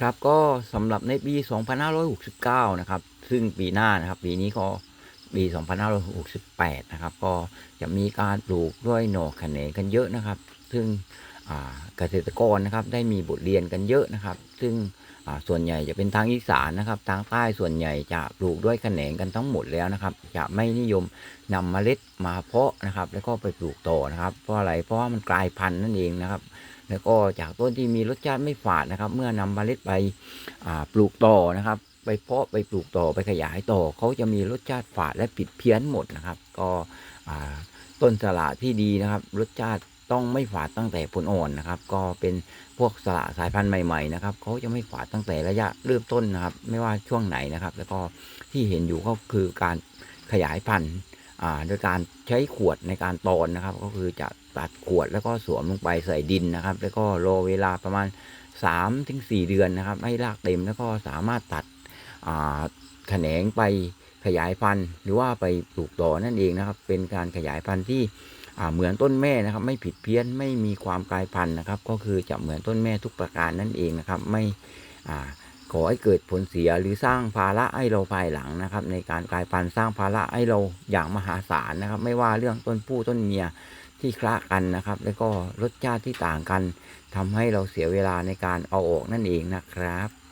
ครับก็สำหรับในปี 2569 นะครับ ซึ่งปีหน้านะครับ ปีนี้ก็ปี 2568 นะครับ ก็จะมีการปลูกด้วยหน่อแขนงกันเยอะนะครับ ซึ่งเกษตรกรนะครับได้มีบทเรียนกันเยอะนะครับ ซึ่งส่วนใหญ่จะเป็นทางอีสานนะครับ ทางใต้ส่วนใหญ่จะปลูกด้วยแขนงกันทั้งหมดแล้วนะครับ จะไม่นิยมนำเมล็ดมาเพาะนะครับ แล้วก็ไปปลูกต่อนะครับ เพราะอะไรเพราะว่ามันกลายพันธุ์นั่นเองนะครับ แล้วก็จากต้นที่มีรสชาติไม่ฝาดนะครับ เมื่อนำเมล็ดไปปลูกต่อนะครับ ไปเพาะไปปลูกต่อไปขยายต่อเขาจะมีรสชาติฝาดและผิดเพี้ยนหมดนะครับ ก็ต้นสละที่ดีนะครับ รสชาติต้องไม่ฝาดตั้งแต่ผลอ่อนนะครับ ก็เป็นพวกสละสายพันธุ์ใหม่ๆนะครับเขาจะไม่ฝาดตั้งแต่ระยะเริ่มต้นนะครับ ไม่ว่าช่วงไหนนะครับ แล้วก็ที่เห็นอยู่ก็คือการขยายพันธุ์ โดยการใช้ขวดในการตอนนะครับ ก็คือจะตัดขวดแล้วก็สวมลงไปใส่ดินนะครับ แล้วก็รอเวลาประมาณ3-4ถึงเดือนนะครับ ให้รากเต็มแล้วก็สามารถตัดแขนงไปขยายพันธุ์ หรือว่าไปปลูกต่อนั่นเองนะครับ เป็นการขยายพันธุ์ที่เหมือนต้นแม่นะครับ ไม่ผิดเพี้ยนไม่มีความกลายพันธุ์นะครับ ก็คือจะเหมือนต้นแม่ทุกประการนั่นเองนะครับ ไม่อ่า ขอให้เกิดผลเสียหรือสร้างภาระให้เราภายหลังนะครับ ในการกลายพันธุ์สร้างภาระให้เราอย่างมหาศาลนะครับ ไม่ว่าเรื่องต้นผู้ต้นเมียที่คละกันนะครับ แล้วก็รสชาติที่ต่างกันทำให้เราเสียเวลาในการเอาออกนั่นเองนะครับ